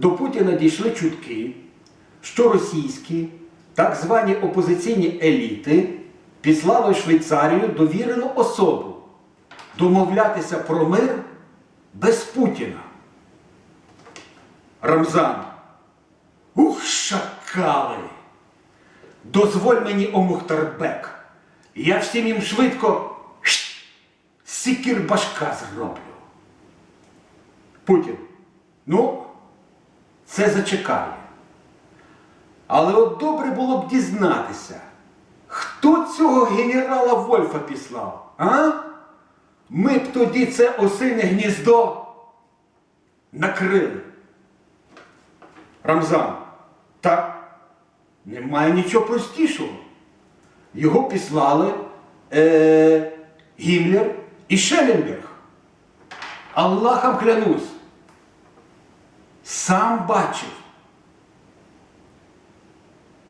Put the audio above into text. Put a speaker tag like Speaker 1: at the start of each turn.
Speaker 1: до Путіна дійшли чутки, що російські так звані опозиційні еліти післали Швейцарію довірену особу домовлятися про мир без Путіна. Рамзан. Ух, шакали! Дозволь мені, о Мухтарбек, я всім їм швидко сікір башка зроблю. Путін. Ну, це зачекає. Але от добре було б дізнатися, хто цього генерала Вольфа післав, а? Ми б тоді це осине гніздо накрили. Рамзан, та немає нічого простішого. Його післали е, Гімлер і Шелленберг. Аллахом клянусь, сам бачив,